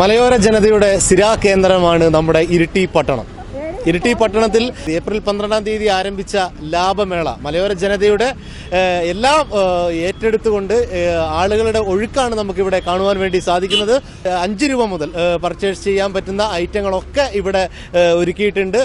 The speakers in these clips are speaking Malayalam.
മലയോര ജനതയുടെ സ്ഥിരാ കേന്ദ്രമാണ് നമ്മുടെ ഇരിട്ടി പട്ടണം. ഇരിട്ടി പട്ടണത്തിൽ ഏപ്രിൽ പന്ത്രണ്ടാം തീയതി ആരംഭിച്ച ലാഭമേള. മലയോര ജനതയുടെ എല്ലാം ഏറ്റെടുത്തുകൊണ്ട് ആളുകളുടെ ഒഴുക്കാണ് നമുക്കിവിടെ കാണുവാൻ വേണ്ടി സാധിക്കുന്നത്. അഞ്ച് രൂപ മുതൽ പർച്ചേസ് ചെയ്യാൻ പറ്റുന്ന ഐറ്റങ്ങളൊക്കെ ഇവിടെ ഒരുക്കിയിട്ടുണ്ട്.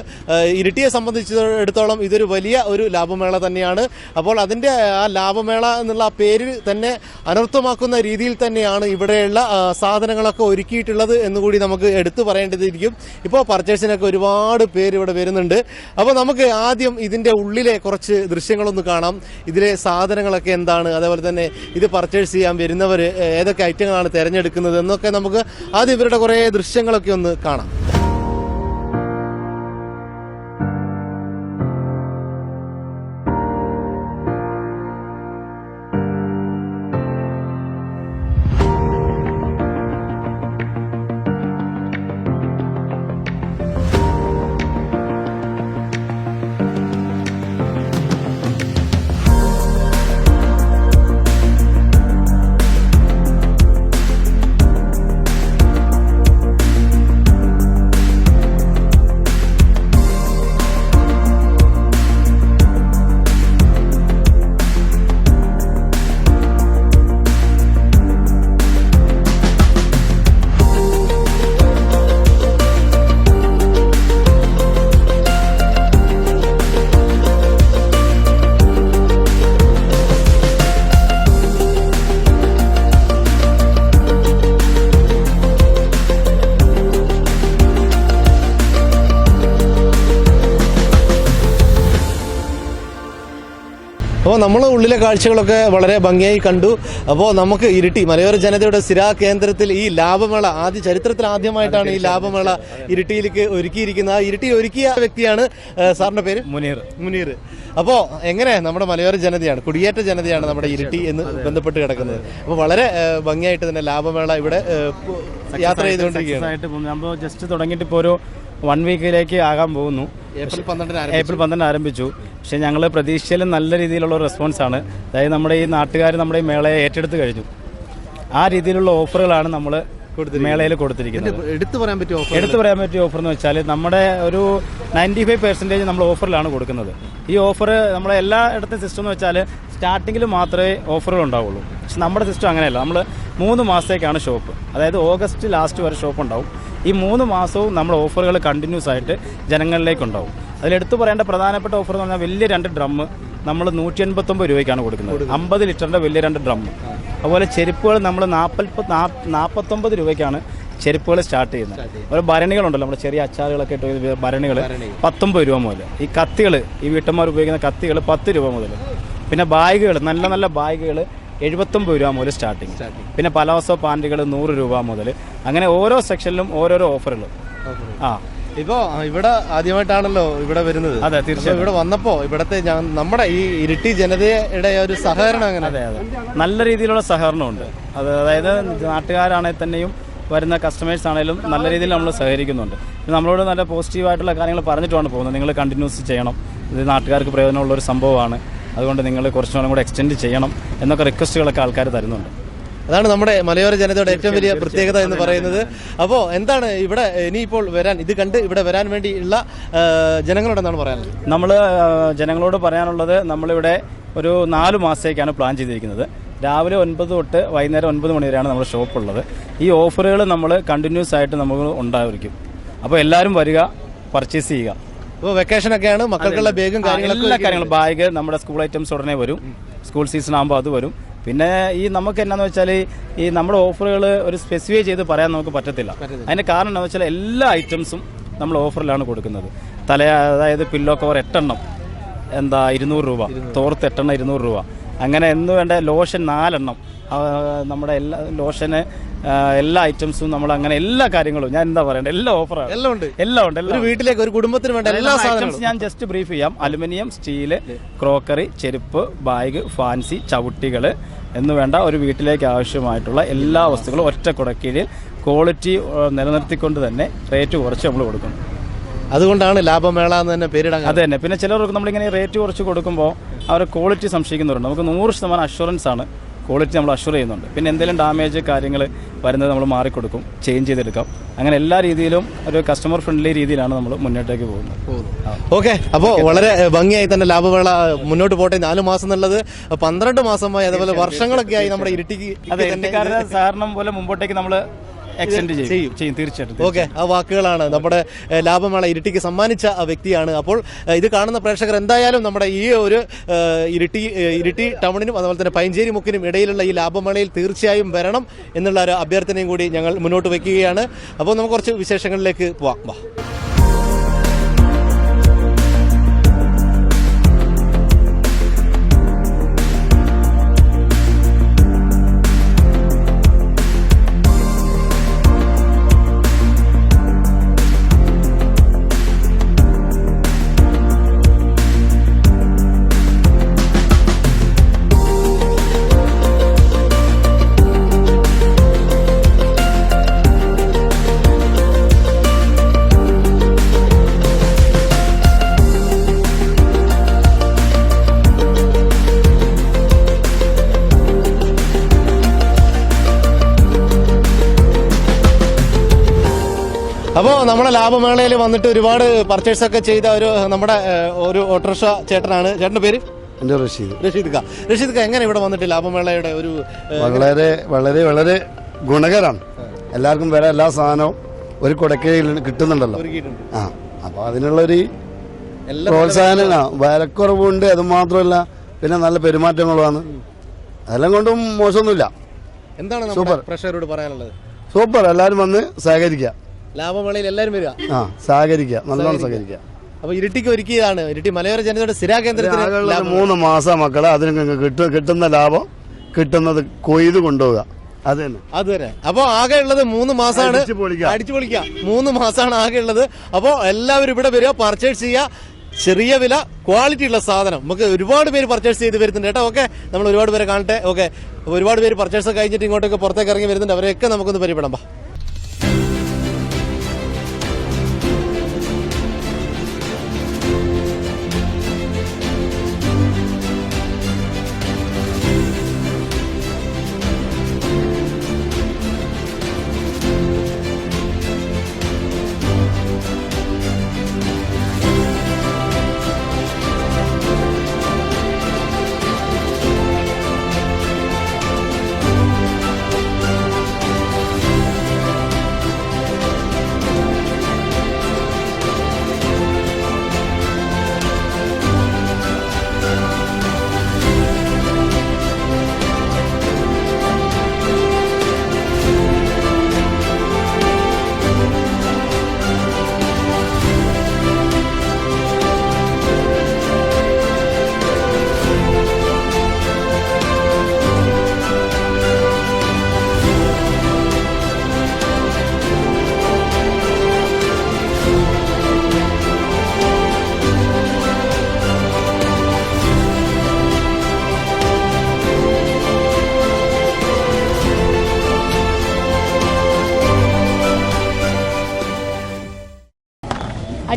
ഇരിട്ടിയെ സംബന്ധിച്ചിടത്തോളം ഇതൊരു വലിയ ഒരു ലാഭമേള തന്നെയാണ്. അപ്പോൾ അതിന്റെ ആ ലാഭമേള എന്നുള്ള ആ പേര് തന്നെ അനർത്ഥമാക്കുന്ന രീതിയിൽ തന്നെയാണ് ഇവിടെയുള്ള സാധനങ്ങളൊക്കെ ഒരുക്കിയിട്ടുള്ളത് എന്നുകൂടി നമുക്ക് എടുത്തു പറയേണ്ടതിരിക്കും. ഇപ്പോൾ പർച്ചേസിനൊക്കെ ഒരുപാട് പേര് ഇവിടെ വരുന്നുണ്ട്. അപ്പോൾ നമുക്ക് ആദ്യം ഇതിന്റെ ഉള്ളിലെ കുറച്ച് ദൃശ്യങ്ങളൊന്ന് കാണാം. ഇതിലെ സാധനങ്ങളൊക്കെ എന്താണ്? അതേപോലെ തന്നെ ഇത് പർച്ചേസ് ചെയ്യാൻ വരുന്നവർ ഏതൊക്കെ ഐറ്റങ്ങളാണ് തിരഞ്ഞെടുക്കുന്നത് എന്നൊക്കെ നമുക്ക് ആദ്യം ഇവരുടെ കുറേ ദൃശ്യങ്ങളൊക്കെ ഒന്ന് കാണാം. നമ്മൾ ഉള്ളിലെ കാഴ്ചകളൊക്കെ വളരെ ഭംഗിയായി കണ്ടു. അപ്പോൾ നമുക്ക് ഇരിട്ടി മലയോര ജനതയുടെ സ്ഥിരാ കേന്ദ്രത്തിൽ ഈ ലാഭമേള ആദ്യ ചരിത്രത്തിൽ ആദ്യമായിട്ടാണ് ഈ ലാഭമേള ഇരിട്ടിയിലേക്ക് ഒരുക്കിയിരിക്കുന്നത്. ആ ഇരിട്ടി ഒരുക്കിയ വ്യക്തിയാണ് സാറിന്റെ പേര്? മുനീർ. മുനീർ. അപ്പോൾ എങ്ങനെ നമ്മുടെ മലയോര ജനതയാണ് കുടിയേറ്റ ജനതയാണ് നമ്മുടെ ഇരിട്ടി എന്ന് ബന്ധപ്പെട്ട് കിടക്കുന്നത്? അപ്പോൾ വളരെ ഭംഗിയായിട്ട് തന്നെ ലാഭമേള ഇവിടെ യാത്ര ചെയ്തുകൊണ്ടിരിക്കുകയാണ്. നമ്മൾ ജസ്റ്റ് തുടങ്ങിയിട്ട് ഇപ്പോൾ ഒരു വൺ വീക്കിലേക്ക് ആകാൻ പോകുന്നു. ഏപ്രിൽ പന്ത്രണ്ടിന് ഏപ്രിൽ പന്ത്രണ്ട് ആരംഭിച്ചു. പക്ഷേ ഞങ്ങൾ പ്രതീക്ഷയിലും നല്ല രീതിയിലുള്ള റെസ്പോൺസ് ആണ്. അതായത് നമ്മുടെ ഈ നാട്ടുകാർ നമ്മുടെ ഈ മേളയെ ഏറ്റെടുത്ത് കഴിഞ്ഞു. ആ രീതിയിലുള്ള ഓഫറുകളാണ് നമ്മൾ മേളയിൽ കൊടുത്തിരിക്കുന്നത്. എടുത്തു പറയാൻ പറ്റിയ ഓഫർ എടുത്തു പറയാൻ പറ്റിയ ഓഫർ എന്ന് വെച്ചാൽ നമ്മുടെ ഒരു നയന്റി ഫൈവ് പെർസെന്റേജ് നമ്മൾ ഓഫറിലാണ് കൊടുക്കുന്നത്. ഈ ഓഫർ നമ്മളെ എല്ലാ ഇടത്തെ സിസ്റ്റം എന്ന് വെച്ചാൽ സ്റ്റാർട്ടിങ്ങിൽ മാത്രമേ ഓഫറുകൾ ഉണ്ടാവുള്ളൂ. പക്ഷെ നമ്മുടെ സിസ്റ്റം അങ്ങനെയല്ല. നമ്മൾ മൂന്ന് മാസത്തേക്കാണ് ഷോപ്പ് അതായത് ഓഗസ്റ്റ് ലാസ്റ്റ് വരെ ഷോപ്പ് ഉണ്ടാവും. ഈ മൂന്ന് മാസവും നമ്മൾ ഓഫറുകൾ കണ്ടിന്യൂസ് ആയിട്ട് ജനങ്ങളിലേക്ക് ഉണ്ടാവും അതിലെടുത്തു പറയേണ്ട പ്രധാനപ്പെട്ട ഓഫർ എന്ന് പറഞ്ഞാൽ വലിയ രണ്ട് ഡ്രം നമ്മൾ നൂറ്റി എൺപത്തൊമ്പത് രൂപയ്ക്കാണ് കൊടുക്കുന്നത്. അമ്പത് ലിറ്ററിന്റെ വലിയ രണ്ട് ഡ്രം അതുപോലെ ചെരുപ്പുകൾ നമ്മൾ നാൽപ്പത്തി നാൽപ്പത്തൊമ്പത് രൂപയ്ക്കാണ് ചെരുപ്പുകൾ സ്റ്റാർട്ട് ചെയ്യുന്നത്. അതുപോലെ ഭരണികളുണ്ടല്ലോ നമ്മുടെ ചെറിയ അച്ചാറുകളൊക്കെ ഇട്ട് ഭരണികൾ. പത്തൊമ്പത് രൂപ മുതൽ ഈ കത്തികൾ ഈ വീട്ടന്മാർ ഉപയോഗിക്കുന്ന കത്തികൾ പത്ത് രൂപ മുതൽ പിന്നെ ബാഗുകൾ നല്ല നല്ല ബാഗുകൾ എഴുപത്തൊമ്പത് രൂപ മുതൽ സ്റ്റാർട്ടിങ്. പിന്നെ പലവസോ പാന്റുകൾ നൂറ് രൂപ മുതൽ. അങ്ങനെ ഓരോ സെക്ഷനിലും ഓരോരോ ഓഫറുകൾ. ആ. ഇപ്പോ ഇവിടെ ആദ്യമായിട്ടാണല്ലോ ഇവിടെ വരുന്നത്. അതെ, തീർച്ചയായും. ഇവിടെ വന്നപ്പോ ഇവിടത്തെ നമ്മുടെ ഈ ഇരിട്ടി ജനതയുടെ ഒരു സഹകരണം അങ്ങനെ അതെ അതെ. നല്ല രീതിയിലുള്ള സഹകരണമുണ്ട്. അത് അതായത് നാട്ടുകാരാണെങ്കിൽ തന്നെയും വരുന്ന കസ്റ്റമേഴ്സ് ആണെങ്കിലും നല്ല രീതിയിൽ നമ്മൾ സഹകരിക്കുന്നുണ്ട്. നമ്മളോട് നല്ല പോസിറ്റീവായിട്ടുള്ള കാര്യങ്ങൾ പറഞ്ഞിട്ടാണ് പോകുന്നത്. നിങ്ങൾ കണ്ടിന്യൂസ് ചെയ്യണം. ഇത് നാട്ടുകാർക്ക് പ്രയോജനമുള്ള ഒരു സംഭവമാണ്. അതുകൊണ്ട് നിങ്ങൾ കുറച്ചുകൂടെ കൂടെ എക്സ്റ്റെൻഡ് ചെയ്യണം എന്നൊക്കെ റിക്വസ്റ്റുകളൊക്കെ ആൾക്കാർ തരുന്നുണ്ട്. അതാണ് നമ്മുടെ മലയോര ജനതയുടെ ഏറ്റവും വലിയ പ്രത്യേകത എന്ന് പറയുന്നത്. അപ്പോൾ എന്താണ് ഇവിടെ ഇനിയിപ്പോൾ വരാൻ ഇത് കണ്ട് ഇവിടെ വരാൻ വേണ്ടിയുള്ള ജനങ്ങളോട് എന്താണ് പറയാനുള്ളത്? നമ്മൾ ജനങ്ങളോട് പറയാനുള്ളത് നമ്മളിവിടെ ഒരു നാല് മാസത്തേക്കാണ് പ്ലാൻ ചെയ്തിരിക്കുന്നത്. രാവിലെ ഒൻപത് തൊട്ട് വൈകുന്നേരം ഒൻപത് മണി വരെയാണ് നമ്മുടെ ഷോപ്പ് ഉള്ളത്. ഈ ഓഫറുകൾ നമ്മൾ കണ്ടിന്യൂസ് ആയിട്ട് നമുക്ക് ഉണ്ടായിരിക്കും. അപ്പോൾ എല്ലാവരും വരിക പർച്ചേസ് ചെയ്യുക. അപ്പോൾ വെക്കേഷൻ ഒക്കെയാണ്. മക്കൾക്കുള്ള ബാഗും കാര്യങ്ങളും കാര്യങ്ങളൊക്കെ എല്ലാ കാര്യങ്ങളും. ബാഗ് നമ്മുടെ സ്കൂൾ ഐറ്റംസ് ഉടനെ വരും. സ്കൂൾ സീസൺ ആകുമ്പോൾ അത് വരും. പിന്നെ ഈ നമുക്ക് എന്നാന്ന് വെച്ചാൽ ഈ നമ്മുടെ ഓഫറുകൾ ഒരു സ്പെസിഫൈ ചെയ്ത് പറയാൻ നമുക്ക് പറ്റത്തില്ല. അതിന്റെ കാരണം എന്താണെന്ന് വെച്ചാൽ എല്ലാ ഐറ്റംസും നമ്മൾ ഓഫറിലാണ് കൊടുക്കുന്നത്. തല അതായത് പില്ലോ കവർ എട്ടെണ്ണം. എന്താ ഇരുന്നൂറ് രൂപ. തോർത്ത് എട്ടെണ്ണം ഇരുന്നൂറ് രൂപ. അങ്ങനെ എന്ന് വേണ്ട ലോഷൻ നാലെണ്ണം. നമ്മുടെ എല്ലാ ലോഷന് എല്ലാ ഐറ്റംസും നമ്മൾ അങ്ങനെ എല്ലാ കാര്യങ്ങളും ഞാൻ എന്താ പറയണ്ടത് എല്ലാ ഓഫറാണ് എല്ലാം ഉണ്ട്. എല്ലാം ഉണ്ട് ഒരു വീട്ടിലേക്ക് ഒരു കുടുംബത്തിന് വേണ്ട എല്ലാ ഐറ്റംസ് ഞാൻ ജസ്റ്റ് ബ്രീഫ് ചെയ്യാം. അലുമിനിയം സ്റ്റീൽ ക്രോക്കറി ചെരുപ്പ് ബാഗ് ഫാൻസി ചവിട്ടികൾ എന്ന് വേണ്ട ഒരു വീട്ടിലേക്ക് ആവശ്യമായിട്ടുള്ള എല്ലാ വസ്തുക്കളും ഒറ്റ കുടക്കീഴിൽ ക്വാളിറ്റി നിലനിർത്തിക്കൊണ്ട് തന്നെ റേറ്റ് കുറച്ച് നമ്മൾ കൊടുക്കും. അതുകൊണ്ടാണ് ലാഭമേള എന്ന് തന്നെ പേരിടാൻ അത് തന്നെ. പിന്നെ ചിലർക്ക് നമ്മളിങ്ങനെ റേറ്റ് കുറച്ച് കൊടുക്കുമ്പോൾ അവരെ ക്വാളിറ്റി സംശയിക്കുന്നവരുണ്ട്. നമുക്ക് നൂറ് ശതമാനം അഷുറൻസ് ആണ്. ക്വാളിറ്റി നമ്മൾ അഷുർ ചെയ്യുന്നുണ്ട്. പിന്നെ എന്തെങ്കിലും ഡാമേജ് കാര്യങ്ങൾ വരുന്നത് നമ്മൾ മാറിക്കൊടുക്കും ചേഞ്ച് ചെയ്തെടുക്കാം. അങ്ങനെ എല്ലാ രീതിയിലും ഒരു കസ്റ്റമർ ഫ്രണ്ട്ലി രീതിയിലാണ് നമ്മൾ മുന്നോട്ടേക്ക് പോകുന്നത്. ഓക്കെ അപ്പോൾ വളരെ ഭംഗിയായി തന്നെ ലാഭവേള മുന്നോട്ട് പോട്ടെ. നാല് മാസം എന്നുള്ളത് പന്ത്രണ്ട് മാസമായി അതേപോലെ വർഷങ്ങളൊക്കെ ആയി നമ്മുടെ ഇരിട്ടിക്ക് അതെ ഇന്ത്യക്കാരുടെ സഹകരണം പോലെ മുമ്പോട്ടേക്ക് നമ്മൾ എക്സ്റ്റെൻഡ് ചെയ്യും. ചെയ്യും. തീർച്ചയായിട്ടും ഓക്കെ ആ വാക്കുകളാണ് നമ്മുടെ ലാഭമേള ഇരിട്ടിക്ക് സമ്മാനിച്ച ആ വ്യക്തിയാണ്. അപ്പോൾ ഇത് കാണുന്ന പ്രേക്ഷകർ എന്തായാലും നമ്മുടെ ഈ ഒരു ഇരിട്ടി ഇരിട്ടി ടൗണിനും അതുപോലെ തന്നെ പൈഞ്ചേരി മുക്കിനും ഇടയിലുള്ള ഈ ലാഭമേളയിൽ തീർച്ചയായും വരണം എന്നുള്ള ഒരു അഭ്യർത്ഥനയും കൂടി ഞങ്ങൾ മുന്നോട്ട് വയ്ക്കുകയാണ്. അപ്പോൾ നമുക്ക് കുറച്ച് വിശേഷങ്ങളിലേക്ക് പോവാം. വാ. അപ്പോൾ നമ്മുടെ ലാഭമേളയിൽ വന്നിട്ട് ഒരുപാട് പർച്ചേസ് ഒക്കെ ചെയ്ത ഒരു നമ്മുടെ ഒരു ഓട്ടോറിക്ഷ ചേട്ടനാണ്. ചേട്ടന്റെ പേര്? എന്റെ റഷീദ്. റഷീദ് ഖാ. റഷീദ് ഖാ എങ്ങനെ ഇവിടെ വന്നിട്ട് ലാഭമേളയുടെ ഒരു വളരെ വളരെ വളരെ ഗുണകരമാണ് എല്ലാവർക്കും വേറെ എല്ലാ സാധനവും ഒരു കുടക്കയിൽ കിട്ടുന്നുണ്ടല്ലോ. ആ അപ്പൊ അതിനുള്ള ഒരു പ്രോത്സാഹനം വരക്കുറവുണ്ട് വിലക്കുറവുണ്ട് അത് മാത്രമല്ല പിന്നെ നല്ല പെരുമാറ്റങ്ങളുമാണ്. അതെല്ലാം കൊണ്ടും മോശമൊന്നുമില്ല. എന്താണ് നമ്മുടെ പ്രഷറോട് പറയാനുള്ളത്? സൂപ്പർ. എല്ലാവരും വന്ന് സഹകരിക്കുക. ലാഭമേളയിൽ എല്ലാവരും വരിക. ആ സഹകരിക്കുക. നല്ലോണം സഹകരിക്കുക. അപ്പൊ ഇരിട്ടിക്ക് ഒരുക്കിയതാണ്. ഇരിട്ടി മലയോര ജനതയുടെ സ്ഥിരാ കേന്ദ്രത്തിന് ആകെയുള്ള മൂന്ന് മാസം മക്കളെ അതിന് കിട്ടും കിട്ടു കിട്ടുന്ന ലാഭം കിട്ടുന്നത് കൊയ്ത് കൊണ്ടുപോവുക. അത് തന്നെ. അത് തന്നെ. അപ്പൊ ആകെ ഉള്ളത് മൂന്ന് മാസമാണ് അടിച്ച് പൊളിക്കാം. അടിച്ചു പൊളിക്കുക മൂന്ന് മാസമാണ് ആകെ ഉള്ളത്. അപ്പോ എല്ലാവരും ഇവിടെ വരിക പർച്ചേസ് ചെയ്യുക. ചെറിയ വില ക്വാളിറ്റി ഉള്ള സാധനം. നമുക്ക് ഒരുപാട് പേര് പർച്ചേസ് ചെയ്ത് വരുന്നുണ്ട് കേട്ടോ. ഓക്കെ? നമ്മൾ ഒരുപാട് പേരെ കാണട്ടെ. ഓക്കെ? ഒരുപാട് പേര് പർച്ചേസ് കഴിഞ്ഞിട്ട് ഇങ്ങോട്ടൊക്കെ പുറത്തേക്ക് ഇറങ്ങി വരുന്നുണ്ട്. അവരെയൊക്കെ നമുക്കൊന്ന് പരിചയപ്പെടാം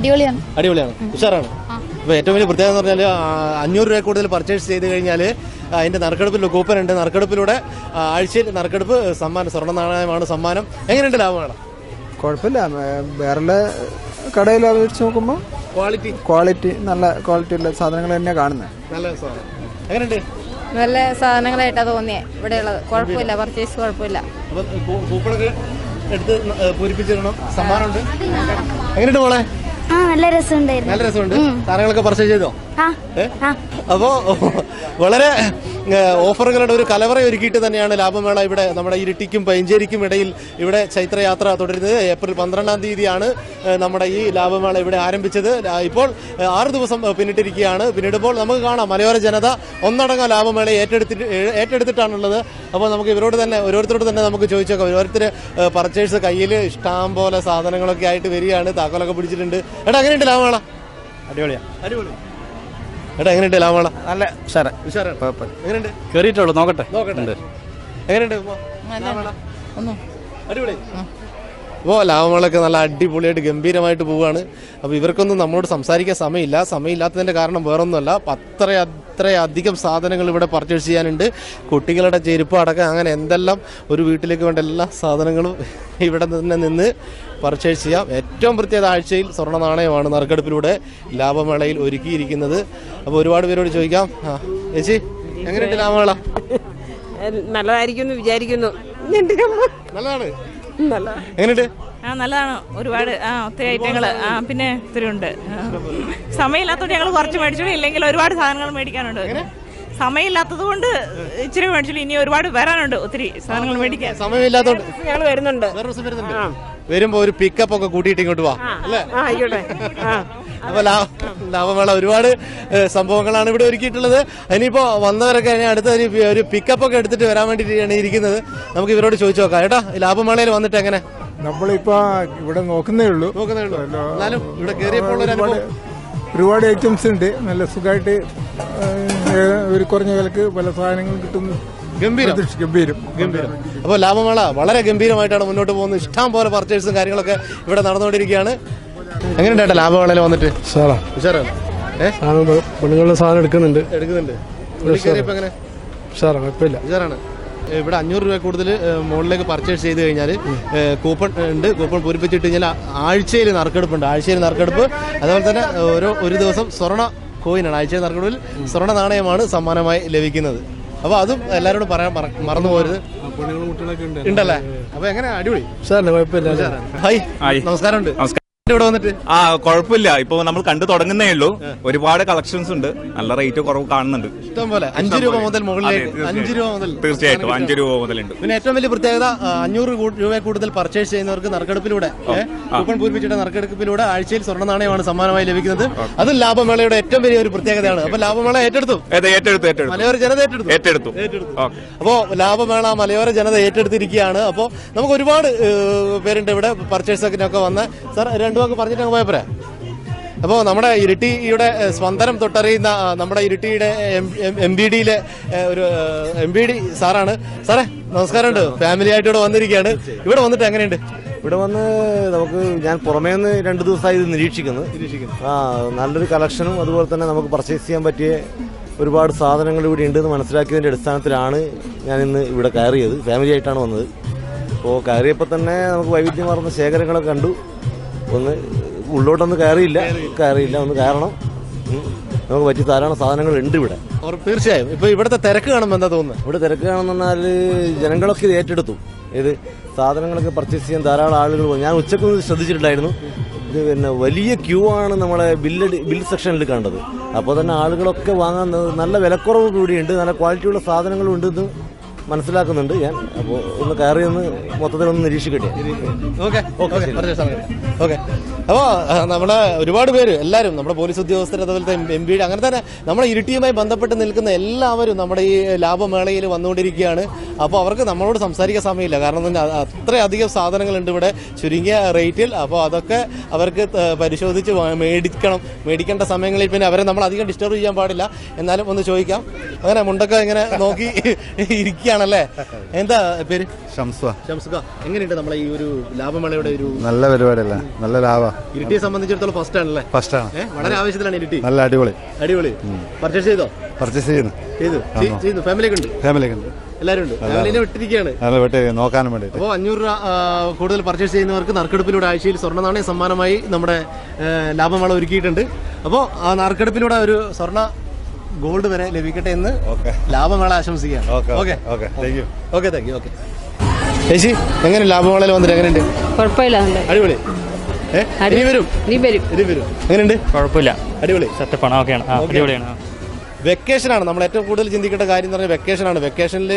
അടിപൊളിയാണ്. അടിപൊളിയാണ്. ഉഷാറാണ്. അപ്പൊ ഏറ്റവും വലിയ പ്രത്യേകത എന്ന് പറഞ്ഞാൽ അഞ്ഞൂറ് രൂപ കൂടുതൽ പർച്ചേസ് ചെയ്ത് കഴിഞ്ഞാൽ അതിന്റെ നറുക്കെടുപ്പിൽ കൂപ്പൺ ഉണ്ട്. നറുക്കെടുപ്പിലൂടെ ആഴ്ചയിൽ നറുക്കെടുപ്പ് സമ്മാനം സ്വർണ നാണയമാണ് സമ്മാനം. എങ്ങനെയുണ്ട് ലാഭമാണ് കുഴപ്പമില്ല. വേറെ കടയിൽ വെച്ച് നോക്കുമ്പോൾ ക്വാളിറ്റി ക്വാളിറ്റി നല്ല ക്വാളിറ്റി ഉള്ള സാധനങ്ങൾ തന്നെയാണ് കാണുന്നത് നല്ല സാധനം. എങ്ങനെയുണ്ട്? നല്ല സാധനങ്ങളായിട്ടാ തോന്നിയേ ഇവിടെയുള്ളത്. കുഴപ്പമില്ല. പർച്ചേസ് കുഴപ്പമില്ല. കൂപ്പണൊക്കെ എടുത്ത് പൂരിപ്പിച്ചിടണം. സമ്മാനമുണ്ട്. എങ്ങനെയുണ്ട് മോളെ? ആ നല്ല രസമുണ്ടായിരുന്നു. നല്ല രസമുണ്ട്. സാധനങ്ങളൊക്കെ പർച്ചേസ് ചെയ്തോ? അപ്പോ വളരെ ഓഫറുകളുടെ ഒരു കലവറ ഒരുക്കിയിട്ട് തന്നെയാണ് ലാഭമേള ഇവിടെ നമ്മുടെ ഇരിട്ടിക്കും പൈഞ്ചേരിക്കും ഇടയിൽ ഇവിടെ ചൈത്രയാത്ര തുടരുന്നത്. ഏപ്രിൽ പന്ത്രണ്ടാം തീയതിയാണ് നമ്മുടെ ഈ ലാഭമേള ഇവിടെ ആരംഭിച്ചത്. ഇപ്പോൾ ആറു ദിവസം പിന്നിട്ടിരിക്കുകയാണ്. പിന്നിടുമ്പോൾ നമുക്ക് കാണാം. മലയോര ജനത ഒന്നടങ്കം ലാഭമേള ഏറ്റെടുത്തിട്ട് ഏറ്റെടുത്തിട്ടാണുള്ളത്. അപ്പോൾ നമുക്ക് ഇവരോട് തന്നെ ഓരോരുത്തരോട് തന്നെ നമുക്ക് ചോദിച്ചേക്കാം. ഓരോരുത്തർ പർച്ചേഴ്സ് കയ്യിൽ ഇഷ്ടം പോലെ സാധനങ്ങളൊക്കെ ആയിട്ട് വരികയാണ്. താക്കോലൊക്കെ പിടിച്ചിട്ടുണ്ട്. എടാ അങ്ങനെയുണ്ട് ലാഭമേള? അടിപൊളിയാണ് അടിപൊളി. എടാ എങ്ങനെയുണ്ട് ലാഭമേള നല്ല ഉഷാറ. ഉഷാറാണ്? എങ്ങനെയുണ്ട്? കേറിയിട്ടുള്ളൂ നോക്കട്ടെ. നോക്കട്ടെ. എങ്ങനെയുണ്ട് ഉമ്മ? ഒന്നും. അടിപൊളി. അപ്പോൾ ലാഭങ്ങളൊക്കെ നല്ല അടിപൊളിയായിട്ട് ഗംഭീരമായിട്ട് പോവുകയാണ്. അപ്പോൾ ഇവർക്കൊന്നും നമ്മളോട് സംസാരിക്കാൻ സമയമില്ല. സമയമില്ലാത്തതിന്റെ കാരണം വേറൊന്നുമല്ല. അത്ര അത്രയധികം സാധനങ്ങൾ ഇവിടെ പർച്ചേസ് ചെയ്യാനുണ്ട്. കുട്ടികളുടെ ചെരുപ്പ് അടക്കം അങ്ങനെ എന്തെല്ലാം ഒരു വീട്ടിലേക്ക് വേണ്ട എല്ലാ സാധനങ്ങളും ഇവിടെ തന്നെ നിന്ന് പർച്ചേസ് ചെയ്യാം. ഏറ്റവും പ്രത്യേക ആഴ്ചയിൽ സ്വർണ നാണയമാണ് നറുക്കെടുപ്പിലൂടെ ലാഭമേളയിൽ ഒരുക്കിയിരിക്കുന്നത്. അപ്പോൾ ഒരുപാട് പേരോട് ചോദിക്കാം. ആ ചേച്ചി എങ്ങനെയുണ്ട് ലാഭമേള? നല്ലതായിരിക്കും വിചാരിക്കുന്നു. നല്ലതാണ്. നല്ല എങ്ങനെയുണ്ട്? ആ നല്ലതാണ്. ഒരുപാട് ആ ഒത്തിരി ഐറ്റങ്ങൾ ആ പിന്നെ ഒത്തിരി ഉണ്ട്. സമയമില്ലാത്തത് സമയമില്ലാത്തതുകൊണ്ട് ഞങ്ങൾ കുറച്ച് മേടിച്ചു. ഇല്ലെങ്കിൽ ഒരുപാട് സാധനങ്ങൾ മേടിക്കാനുണ്ട്. സമയമില്ലാത്തത് കൊണ്ട് ഇച്ചിരി മേടിച്ചു ഇനി ഒരുപാട് വരാനുണ്ട് ഒത്തിരി സാധനങ്ങൾ മേടിക്കാൻ. സമയമില്ലാത്തതുകൊണ്ട് ഞങ്ങൾ വരുന്നുണ്ട്. വരുമ്പോ ഒരു പിക്കപ്പ് ഒക്കെ കൂട്ടിയിട്ട് ഇങ്ങോട്ട് വാ. അല്ലേ? ആ ആയിക്കോട്ടെ. ആ. അപ്പൊ ലാ- ലാഭമേള ഒരുപാട് സംഭവങ്ങളാണ് ഇവിടെ ഒരുക്കിയിട്ടുള്ളത്. ഇനിയിപ്പോ വന്നവരൊക്കെ ഇനി അടുത്ത ഒരു പിക്കപ്പ് ഒക്കെ എടുത്തിട്ട് വരാൻ വേണ്ടിയിട്ടാണ് ഇരിക്കുന്നത്. നമുക്ക് ഇവരോട് ചോദിച്ചു നോക്കാം. കേട്ടോ ലാഭമേളയിൽ വന്നിട്ട് എങ്ങനെ? നമ്മളിപ്പോ ഇവിടെ നോക്കുന്നേ ഉള്ളൂ. നോക്കുന്നേ ഉള്ളൂ. എന്നാലും ഇവിടെ കയറിയപ്പോൾ ഒരുപാട് ഐറ്റംസ് ഉണ്ട്. നല്ല സുഖമായിട്ട് ഒരു കുറഞ്ഞ വിലക്ക് പല സാധനങ്ങളും കിട്ടുന്നു ഗംഭീരം. ഗംഭീരം. ഗംഭീരം. അപ്പോൾ ലാഭമേള വളരെ ഗംഭീരമായിട്ടാണ് മുന്നോട്ട് പോകുന്നത്. ഇഷ്ടം പോലെ പർച്ചേസും കാര്യങ്ങളൊക്കെ ഇവിടെ നടന്നുകൊണ്ടിരിക്കുകയാണ്. എങ്ങനെയുണ്ട് ഏട്ടാ ലാഭമേളയിൽ വന്നിട്ട്? സാറാ ഉഷാറാണ് ഏ? പെണ്ണുങ്ങളുടെ സാധനം എടുക്കുന്നുണ്ട്. എടുക്കുന്നുണ്ട്. എങ്ങനെ? കുഴപ്പമില്ല. ഉഷാറാണ്. ഇവിടെ അഞ്ഞൂറ് രൂപ കൂടുതൽ മുകളിലേക്ക് പർച്ചേസ് ചെയ്ത് കഴിഞ്ഞാൽ കൂപ്പൺ ഉണ്ട്. കൂപ്പൺ പൂരിപ്പിച്ചിട്ട് കഴിഞ്ഞാൽ ആഴ്ചയിൽ നറുക്കെടുപ്പുണ്ട്. ആഴ്ചയിൽ നറുക്കെടുപ്പ്. അതുപോലെ തന്നെ ഓരോ ഒരു ദിവസം സ്വർണ കോയിനാണ് ആഴ്ചയിൽ നറുക്കെടുപ്പിൽ സ്വർണ നാണയമാണ് സമ്മാനമായി ലഭിക്കുന്നത്. അപ്പോൾ അതും എല്ലാവരോടും പറയാൻ മറന്നു പോരുത്. ഉണ്ടല്ലേ? അപ്പോൾ എങ്ങനെ അടിപൊളി. സാറിന് കുഴപ്പമില്ല. ഹായ്. ഹായ്. നമസ്കാരമുണ്ട്. നമസ്കാരം. ഇവിടെ വന്നിട്ട്? ആ കുഴപ്പമില്ല ഇപ്പൊ നമ്മൾ കണ്ടു തുടങ്ങുന്നേ ഉള്ളൂ. ഒരുപാട് കളക്ഷൻസ് ഉണ്ട്. നല്ല റേറ്റ് കുറവ് കാണുന്നുണ്ട്. ഇഷ്ടം പോലെ അഞ്ച് രൂപ മുതൽ മുകളിലേക്ക്. അഞ്ച് രൂപ മുതൽ. തീർച്ചയായിട്ടും. അഞ്ചു രൂപ. മുതലുണ്ട് പിന്നെ ഏറ്റവും വലിയ പ്രത്യേകത അഞ്ഞൂറ് രൂപ കൂടുതൽ പർച്ചേസ് ചെയ്യുന്നവർക്ക് നറുക്കെടുപ്പിലൂടെ കൂപ്പൺ പൂരിപ്പിച്ചിട്ട് നറുക്കെടുപ്പിലൂടെ ആഴ്ചയിൽ സ്വർണ നാണയമാണ് സമ്മാനമായി ലഭിക്കുന്നത്. അത് ലാഭമേളയുടെ ഏറ്റവും വലിയ ഒരു പ്രത്യേകതയാണ്. അപ്പൊ ലാഭമേള ഏറ്റെടുത്തു? ഏറ്റെടുത്തു ഏറ്റെടുത്തു. മലയോര ജനത ഏറ്റെടുത്തു? ഏറ്റെടുത്തു. അപ്പോ ലാഭമേള മലയോര ജനത ഏറ്റെടുത്തിരിക്കുകയാണ്. അപ്പോ നമുക്ക് ഒരുപാട് പേരുണ്ട് ഇവിടെ പർച്ചേസൊക്കെ വന്ന്. സാർ രണ്ടു വാക്ക് പറഞ്ഞിട്ട് അങ്ങ് പോയപ്പോരാ അപ്പോൾ നമ്മുടെ ഇരിട്ടിയുടെ സ്വന്തനം സ്പന്ദനം തൊട്ടറിയുന്ന നമ്മുടെ ഇരിട്ടിയുടെ എം ബി ഡിയിലെ ഒരു എം ബി ഡി സാറാണ്. സാറേ നമസ്കാരമുണ്ട്. ഫാമിലി ആയിട്ട് ഇവിടെ വന്നിരിക്കുകയാണ്. ഇവിടെ വന്നിട്ട് എങ്ങനെയുണ്ട്? ഇവിടെ വന്ന് നമുക്ക് ഞാൻ പുറമേ നിന്ന് രണ്ട് ദിവസമായി ഇത് നിരീക്ഷിക്കുന്നു. ആ നല്ലൊരു കളക്ഷനും അതുപോലെ തന്നെ നമുക്ക് പർച്ചേസ് ചെയ്യാൻ പറ്റിയ ഒരുപാട് സാധനങ്ങൾ ഇവിടെ ഉണ്ടെന്ന് മനസ്സിലാക്കിയതിന്റെ അടിസ്ഥാനത്തിലാണ് ഞാൻ ഇന്ന് ഇവിടെ കയറിയത്. ഫാമിലി ആയിട്ടാണ് വന്നത്. അപ്പോൾ കയറിയപ്പോൾ തന്നെ നമുക്ക് വൈവിധ്യമാർന്ന ശേഖരങ്ങളൊക്കെ കണ്ടു. ഒന്ന് ഉള്ളോട്ടൊന്ന് കയറിയില്ല കയറിയില്ല. ഒന്ന് കയറണം. നമുക്ക് പറ്റിയ ധാരാളം സാധനങ്ങൾ ഉണ്ട് ഇവിടെ. തീർച്ചയായും. ഇപ്പൊ ഇവിടുത്തെ തിരക്ക് കാണുമ്പോൾ എന്താ തോന്നുന്നത് ഇവിടെ തിരക്ക് പറഞ്ഞാൽ ജനങ്ങളൊക്കെ ഇത് ഏറ്റെടുത്തു. ഇത് സാധനങ്ങളൊക്കെ പർച്ചേസ് ചെയ്യാൻ ധാരാളം ആളുകൾ. ഞാൻ ഉച്ചക്കൊന്ന് ശ്രദ്ധിച്ചിട്ടുണ്ടായിരുന്നു. ഇത് പിന്നെ വലിയ ക്യൂ ആണ് നമ്മളെ ബില്ല് ബില്ല് സെക്ഷനിൽ കണ്ടത്. അപ്പോൾ തന്നെ ആളുകളൊക്കെ വാങ്ങാൻ നല്ല വിലക്കുറവ് കൂടിയുണ്ട്. നല്ല ക്വാളിറ്റിയുള്ള സാധനങ്ങളും ഉണ്ടെന്ന് മനസ്സിലാക്കുന്നുണ്ട് ഞാൻ. അപ്പോൾ ഒന്ന് കയറി ഒന്ന് മൊത്തത്തിൽ ഒന്ന് നിരീക്ഷിക്കട്ടെ. ഓക്കെ ഓക്കെ ഓക്കെ അപ്പോൾ നമ്മുടെ ഒരുപാട് പേര് എല്ലാവരും നമ്മുടെ പോലീസ് ഉദ്യോഗസ്ഥർ അതുപോലത്തെ എം പി അങ്ങനെ തന്നെ നമ്മുടെ ഇരുട്ടിയുമായി ബന്ധപ്പെട്ട് നിൽക്കുന്ന എല്ലാവരും നമ്മുടെ ഈ ലാഭമേളയിൽ വന്നുകൊണ്ടിരിക്കുകയാണ്. അപ്പോൾ അവർക്ക് നമ്മളോട് സംസാരിക്കാൻ സമയമില്ല. കാരണം അത്രയധികം സാധനങ്ങളുണ്ട് ഇവിടെ. ചുരുങ്ങിയ റേറ്റിൽ. അപ്പോൾ അതൊക്കെ അവർക്ക് പരിശോധിച്ച് മേടിക്കണം. മേടിക്കേണ്ട സമയങ്ങളിൽ പിന്നെ അവരെ നമ്മൾ അധികം ഡിസ്റ്റർബ് ചെയ്യാൻ പാടില്ല. എന്നാലും ഒന്ന് ചോദിക്കാം. അങ്ങനെ മുണ്ടൊക്കെ ഇങ്ങനെ നോക്കി ഇരിക്കുകയാണല്ലേ എന്താ പേര്? എങ്ങനെയുണ്ട് നമ്മളെ ഈ ഒരു ലാഭമേളയുടെ ഒരു നല്ല പരിപാടിയല്ല? നല്ല ലാഭ. ഇരിട്ടിയെ സംബന്ധിച്ചിടത്തോളം ഫസ്റ്റ് ആണല്ലേ? ഫസ്റ്റ് ആണ്. വളരെ ആവശ്യത്തിലാണ് ഇരിട്ടി. നല്ല അടിപൊളി. അടിപൊളി. പർച്ചേസ് ചെയ്തോ? പർച്ചേസ് ചെയ്യുന്നു ചെയ്തു. ചെയ്യുന്നു ഫാമിലിയൊക്കെ ഉണ്ട്? ഫാമിലിക്ക് ഉണ്ട്. എല്ലാവരും ഉണ്ട്. ഫാമിലിനെ വിട്ടിരിക്കുകയാണ്. നല്ല വെട്ടി നോക്കാനും വേണ്ടി അപ്പോൾ അഞ്ഞൂറ് രൂപ കൂടുതൽ പർച്ചേസ് ചെയ്യുന്നവർക്ക് നറുക്കെടുപ്പിലൂടെ ആഴ്ചയിൽ സ്വർണ നാണയ സമ്മാനമായി നമ്മുടെ ലാഭമേള ഒരുക്കിയിട്ടുണ്ട്. അപ്പോൾ ആ നറുക്കെടുപ്പിലൂടെ ഒരു സ്വർണ ഗോൾഡ് വരെ ലഭിക്കട്ടെ എന്ന് ലാഭമേള ആശംസിക്കുകയാണ്. Okay okay okay. Thank you okay thank you okay. ചേച്ചി എങ്ങനെ ലാഭമേളയിൽ വന്നിട്ട് എങ്ങനെയുണ്ട്? കുഴപ്പമില്ല അടിപൊളി. ഇനി വരും? ഇനി വരും. ഇനി വരും. എങ്ങനെയുണ്ട്? കുഴപ്പമില്ല. അടിപൊളി. സത്യപ്പണം ഓക്കെയാണ്. അടിപൊളിയാണ്. വെക്കേഷനാണ്. നമ്മൾ ഏറ്റവും കൂടുതൽ ചിന്തിക്കേണ്ട കാര്യം എന്ന് പറഞ്ഞാൽ വെക്കേഷനാണ്. വെക്കേഷനിൽ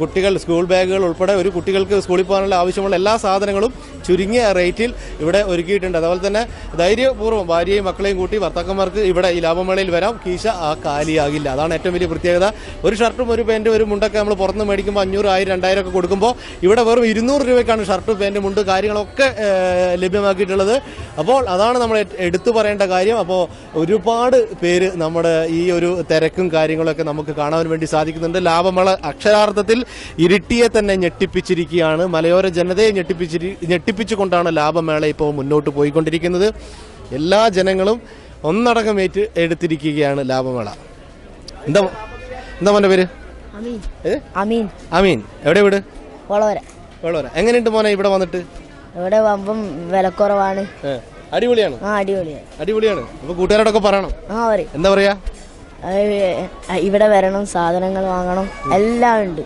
കുട്ടികൾ സ്കൂൾ ബാഗുകൾ ഉൾപ്പെടെ ഒരു കുട്ടികൾക്ക് സ്കൂളിൽ പോകാനുള്ള ആവശ്യമുള്ള എല്ലാ സാധനങ്ങളും ചുരുങ്ങിയ റേറ്റിൽ ഇവിടെ ഒരുക്കിയിട്ടുണ്ട്. അതുപോലെ തന്നെ ധൈര്യപൂർവം ഭാര്യയും മക്കളെയും കൂട്ടി ഭർത്താക്കന്മാർക്ക് ഇവിടെ ഈ ലാഭമേളയിൽ വരാം. കീശ ആ കാലിയാകില്ല. അതാണ് ഏറ്റവും വലിയ പ്രത്യേകത. ഒരു ഷർട്ടും ഒരു പാന്റും ഒരു മുണ്ടൊക്കെ നമ്മൾ പുറത്ത് മേടിക്കുമ്പോൾ അഞ്ഞൂറ് ആയിരം രണ്ടായിരം ഒക്കെ കൊടുക്കുമ്പോൾ ഇവിടെ വെറും ഇരുന്നൂറ് രൂപയ്ക്കാണ് ഷർട്ട് പാന്റ് മുണ്ട് കാര്യങ്ങളൊക്കെ ലഭ്യമാക്കിയിട്ടുള്ളത്. അപ്പോൾ അതാണ് നമ്മൾ എടുത്തു പറയേണ്ട കാര്യം. അപ്പോൾ ഒരുപാട് പേര് നമ്മുടെ ഈ ഒരു തിരക്കും കാര്യങ്ങളൊക്കെ നമുക്ക് കാണാൻ വേണ്ടി സാധിക്കുന്നുണ്ട്. ലാഭമേള അക്ഷരാർത്ഥത്തിൽ ഇരിട്ടിയെ തന്നെ ഞെട്ടിപ്പിച്ചിരിക്കുകയാണ്. മലയോര ജനതയെ ഞെട്ടിപ്പിച്ചിരി ഞെട്ടിപ്പിച്ചുകൊണ്ടാണ് ലാഭമേള ഇപ്പോൾ മുന്നോട്ട് പോയിക്കൊണ്ടിരിക്കുന്നത്. എല്ലാ ജനങ്ങളും ഒന്നടങ്കം ഏറ്റ് എടുത്തിരിക്കുകയാണ് ലാഭമേള. എന്താ എന്താ മോന്റെ പേര്? അമീൻ? അമീൻ. എവിടെ വീട്? വളവര. എങ്ങനെയുണ്ട് മോനെ ഇവിടെ വന്നിട്ട്? ഇവിടെ വമ്പം വിലക്കുറവാണ്. അടിപൊളിയാണ്? ആ അടിപൊളിയാണ്. അടിപൊളിയാണ്. അപ്പൊ കൂട്ടുകാരോടൊക്കെ പറയണം. എന്താ പറയാ? ഇവിടെ വരണം സാധനങ്ങൾ വാങ്ങണം എല്ലാം ഉണ്ട്.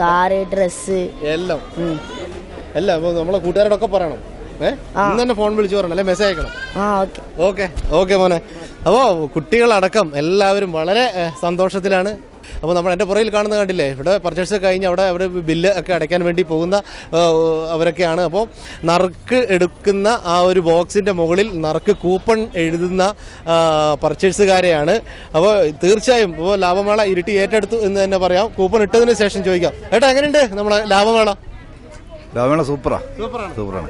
കാറ് ഡ്രസ് എല്ലാം. എല്ലാം അപ്പൊ നമ്മളെ കൂട്ടുകാരോടൊക്കെ പറയണം. തന്നെ ഫോൺ വിളിച്ചു പറയണം അല്ലെ? മെസ്സേജ് അയക്കണം. ഓക്കെ. ഓക്കെ. ഓക്കെ മോനെ. അപ്പോൾ കുട്ടികളടക്കം എല്ലാവരും വളരെ സന്തോഷത്തിലാണ്. അപ്പോൾ നമ്മൾ എന്റെ പുറയിൽ കാണുന്ന കണ്ടില്ലേ? ഇവിടെ പർച്ചേസ് കഴിഞ്ഞ് അവിടെ അവിടെ ബില്ല് ഒക്കെ അടയ്ക്കാൻ വേണ്ടി പോകുന്ന അവരൊക്കെയാണ്. അപ്പോൾ നറുക്ക് എടുക്കുന്ന ആ ഒരു ബോക്സിന്റെ മുകളിൽ നറുക്ക് കൂപ്പൺ എഴുതുന്ന പർച്ചേഴ്സുകാരെയാണ് പർച്ചേസുകാരെയാണ് അപ്പോൾ തീർച്ചയായും ഇപ്പോൾ ലാഭമേള ഇരുട്ടി ഏറ്റെടുത്തു എന്ന് തന്നെ പറയാം. കൂപ്പൺ ഇട്ടതിന് ശേഷം ചോദിക്കാം. ഏട്ടാ എങ്ങനെയുണ്ട് നമ്മളെ ലാഭമേള? ലാഭമേള സൂപ്പറാ. സൂപ്പറാണ്. സൂപ്പറാണ്.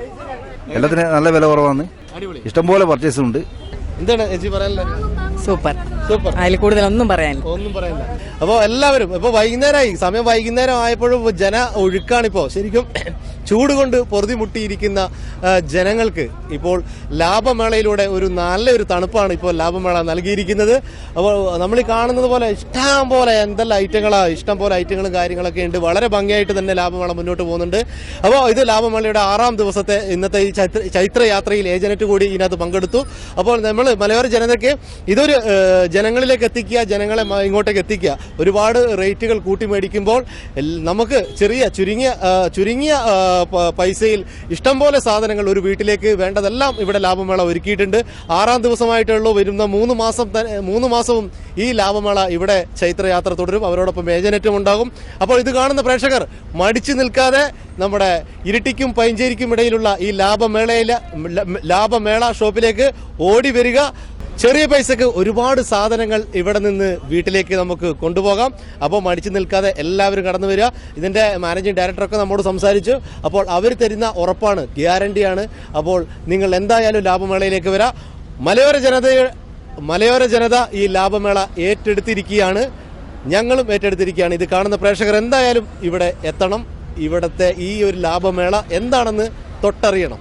എല്ലാത്തിനും നല്ല വില കുറവാണ് ഇഷ്ടംപോലെ പർച്ചേസ് ഉണ്ട്. എന്താണ് ചേച്ചി പറയാനുള്ളത്? സൂപ്പർ. സൂപ്പർ. അതിൽ കൂടുതൽ ഒന്നും പറയാനില്ല. ഒന്നും പറയാനില്ല. അപ്പോൾ എല്ലാവരും ഇപ്പോൾ വൈകുന്നേരമായി സമയം വൈകുന്നേരം ആയപ്പോഴും ജന ഒഴുക്കാണിപ്പോൾ ശരിക്കും ചൂട് കൊണ്ട് പൊറുതിമുട്ടിയിരിക്കുന്ന ജനങ്ങൾക്ക് ഇപ്പോൾ ലാഭമേളയിലൂടെ ഒരു നല്ലൊരു തണുപ്പാണ് ഇപ്പോൾ ലാഭമേള നൽകിയിരിക്കുന്നത്. അപ്പോൾ നമ്മൾ ഈ കാണുന്നത് പോലെ ഇഷ്ടം പോലെ എന്തെല്ലാം ഐറ്റങ്ങളാണ് ഇഷ്ടം പോലെ ഐറ്റങ്ങളും കാര്യങ്ങളൊക്കെ ഉണ്ട്. വളരെ ഭംഗിയായിട്ട് തന്നെ ലാഭമേള മുന്നോട്ട് പോകുന്നുണ്ട്. അപ്പോൾ ഇത് ലാഭമേളയുടെ ആറാം ദിവസത്തെ ഇന്നത്തെ ഈ ചൈത്ര ചൈത്രയാത്രയിൽ ഏജനറ്റ് കൂടി ഇതിനകത്ത് പങ്കെടുത്തു. അപ്പോൾ നമ്മൾ മലയോര ജനതയ്ക്ക് ഇതൊരു ഏഹ്, ജനങ്ങളിലേക്ക് എത്തിക്കുക ജനങ്ങളെ ഇങ്ങോട്ടേക്ക് എത്തിക്കുക. ഒരുപാട് റേറ്റുകൾ കൂട്ടി മേടിക്കുമ്പോൾ നമുക്ക് ചെറിയ ചുരുങ്ങിയ ചുരുങ്ങിയ പൈസയിൽ ഇഷ്ടംപോലെ സാധനങ്ങൾ ഒരു വീട്ടിലേക്ക് വേണ്ടതെല്ലാം ഇവിടെ ലാഭമേള ഒരുക്കിയിട്ടുണ്ട്. ആറാം ദിവസമായിട്ടുള്ളൂ വരുന്ന മൂന്ന് മാസം മൂന്ന് മാസവും ഈ ലാഭമേള ഇവിടെ ചൈത്രയാത്ര തുടരും. അവരോടൊപ്പം ഏജനറ്റും ഉണ്ടാകും. അപ്പോൾ ഇത് കാണുന്ന പ്രേക്ഷകർ മടിച്ചു നിൽക്കാതെ നമ്മുടെ ഇരിട്ടിക്കും പൈഞ്ചേരിക്കും ഇടയിലുള്ള ഈ ലാഭമേളയിലെ ലാഭമേള ഷോപ്പിലേക്ക് ഓടി വരിക. ചെറിയ പൈസക്ക് ഒരുപാട് സാധനങ്ങൾ ഇവിടെ നിന്ന് വീട്ടിലേക്ക് നമുക്ക് കൊണ്ടുപോകാം. അപ്പോൾ മടിച്ചു നിൽക്കാതെ എല്ലാവരും കടന്നു വരിക. ഇതിന്റെ മാനേജിംഗ് ഡയറക്ടറൊക്കെ നമ്മോട് സംസാരിച്ചു. അപ്പോൾ അവർ തരുന്ന ഉറപ്പാണ് ഗ്യാരണ്ടിയാണ് അപ്പോൾ നിങ്ങൾ എന്തായാലും ലാഭമേളയിലേക്ക് വരാം. മലയോര ജനത മലയോര ജനത ഈ ലാഭമേള ഏറ്റെടുത്തിരിക്കുകയാണ്. ഞങ്ങളും ഏറ്റെടുത്തിരിക്കുകയാണ്. ഇത് കാണുന്ന പ്രേക്ഷകർ എന്തായാലും ഇവിടെ എത്തണം. ഇവിടുത്തെ ഈ ഒരു ലാഭമേള എന്താണെന്ന് തൊട്ടറിയണം.